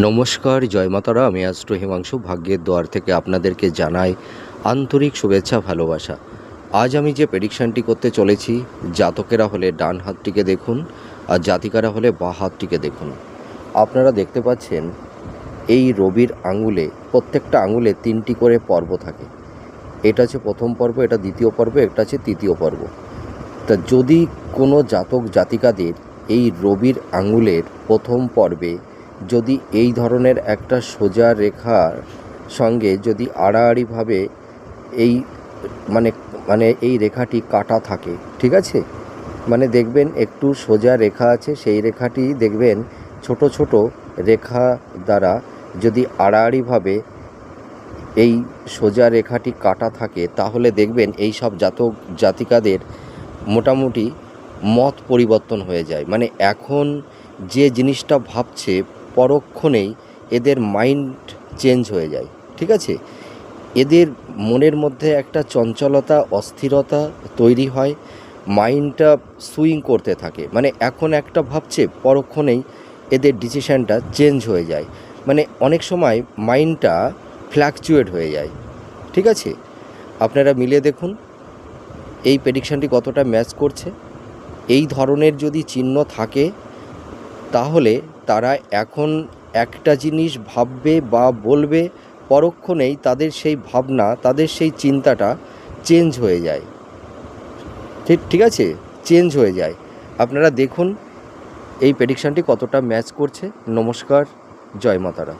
নমস্কার, জয় মাতারা আমি অ্যাস্ট্রো হিমাংশু, ভাগ্যের দোয়ার থেকে আপনাদেরকে জানাই আন্তরিক শুভেচ্ছা, ভালোবাসা। আজ আমি যে প্রেডিকশানটি করতে চলেছি, জাতকেরা হলে ডান হাতটিকে দেখুন আর জাতিকারা হলে বা হাতটিকে দেখুন। আপনারা দেখতে পাচ্ছেন, এই রবির আঙুলে, প্রত্যেকটা আঙুলে তিনটি করে পর্ব থাকে। এটা হচ্ছে প্রথম পর্ব, এটা দ্বিতীয় পর্ব এটা হচ্ছে তৃতীয় পর্ব। তা যদি কোনো জাতক, জাতিকাদের এই রবির আঙুলের প্রথম পর্বে যদি এই ধরনের একটা সোজা রেখার সঙ্গে যদি আড়াআড়িভাবে এই মানে মানে এই রেখাটি কাটা থাকে, ঠিক আছে? মানে দেখবেন একটু সোজা রেখা আছে, সেই রেখাটি দেখবেন ছোট ছোট রেখা দ্বারা যদি আড়াআড়িভাবে এই সোজা রেখাটি কাটা থাকে, তাহলে দেখবেন এই সব জাতক জাতিকাদের মোটামুটি মত পরিবর্তন হয়ে যায়। মানে এখন যে জিনিসটা ভাবছে পরক্ষণেই এদের মাইন্ড চেঞ্জ হয়ে যায়, ঠিক আছে? এদের মনের মধ্যে একটা চঞ্চলতা, অস্থিরতা তৈরি হয় মাইন্ডটা সুইং করতে থাকে। মানে এখন একটা ভাবছে পরক্ষণেই এদের ডিসিশানটা চেঞ্জ হয়ে যায়। মানে অনেক সময় মাইন্ডটা ফ্ল্যাকচুয়েট হয়ে যায়, ঠিক আছে? আপনারা মিলে দেখুন, এই প্রেডিকশানটি কতটা ম্যাচ করছে। এই ধরনের যদি চিহ্ন থাকে, তাহলে তারা এখন একটা জিনিস ভাববে বা বলবে পরক্ষণেই তাদের সেই ভাবনা, তাদের সেই চিন্তাটা চেঞ্জ হয়ে যায়। ঠিক ঠিক আছে? চেঞ্জ হয়ে যায়। আপনারা দেখুন, এই প্রেডিকশানটি কতটা ম্যাচ করছে। নমস্কার, জয় মাতারা।